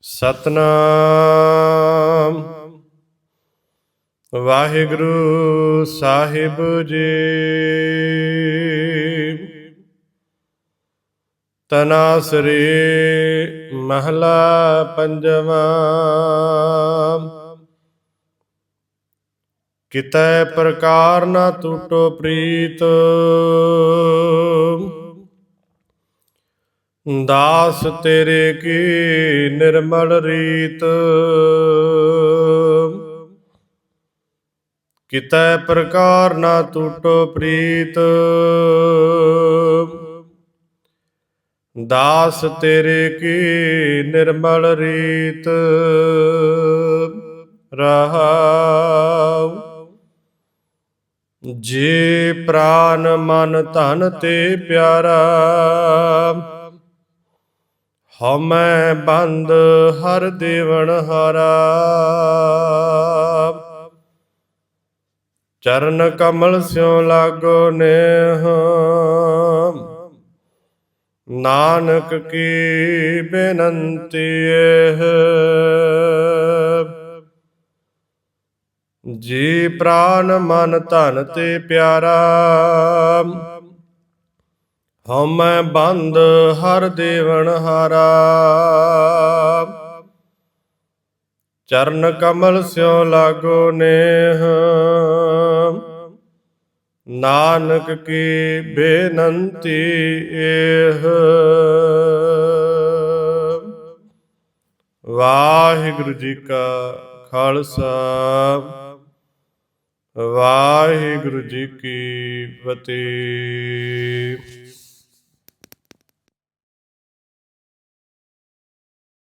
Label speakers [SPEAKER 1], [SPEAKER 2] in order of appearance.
[SPEAKER 1] ਸਤਨਾਮ। ਵਾਹਿਗੁਰੂ ਸਾਹਿਬ ਜੀ। ਤਨਾਸਰੀ ਮਹਲਾ ਪੰਜਵਾਂ। ਕਿਤੈ ਪ੍ਰਕਾਰ ਨਾ ਟੂਟੋ ਪ੍ਰੀਤ। ਦਾਸ ਤੇਰੇ ਕੀ ਨਿਰਮਲ ਰੀਤ? ਕਿਤੈ ਪ੍ਰਕਾਰ ਨਾ ਟੂਟੋ ਪ੍ਰੀਤ? ਦਾਸ ਤੇਰੇ ਕੀ ਨਿਰਮਲ ਰੀਤ? ਰਹਾਉ। ਜੇ ਪ੍ਰਾਨ ਮਨ ਧਨ ਤੇ ਪਿਆਰਾ ਹਮੈ ਬੰਦ ਹਰ ਦੇਵਨ ਹਾਰਾ। ਚਰਨ ਕਮਲ ਸਿਉ ਲਾਗੋ ਨੇਹ। ਨਾਨਕ ਕੀ ਬੇਨੰਤੀ ਇਹ। ਜੀ ਪ੍ਰਾਨ ਮਨ ਧਨ ਤੇ ਪਿਆਰਾ। ਹਉਮੈ ਬੰਦ ਹਰ ਦੇਵਨ ਹਾਰਾ। ਚਰਨ ਕਮਲ ਸਿਉ ਲਾਗੋ ਨੇਹ। ਨਾਨਕ ਕੀ ਬੇਨੰਤੀ ਇਹ ਵਾਹਿਗੁਰੂ ਜੀ ਕਾ ਖਾਲਸਾ। ਵਾਹਿਗੁਰੂ ਜੀ ਕੀ ਫਤਿਹ।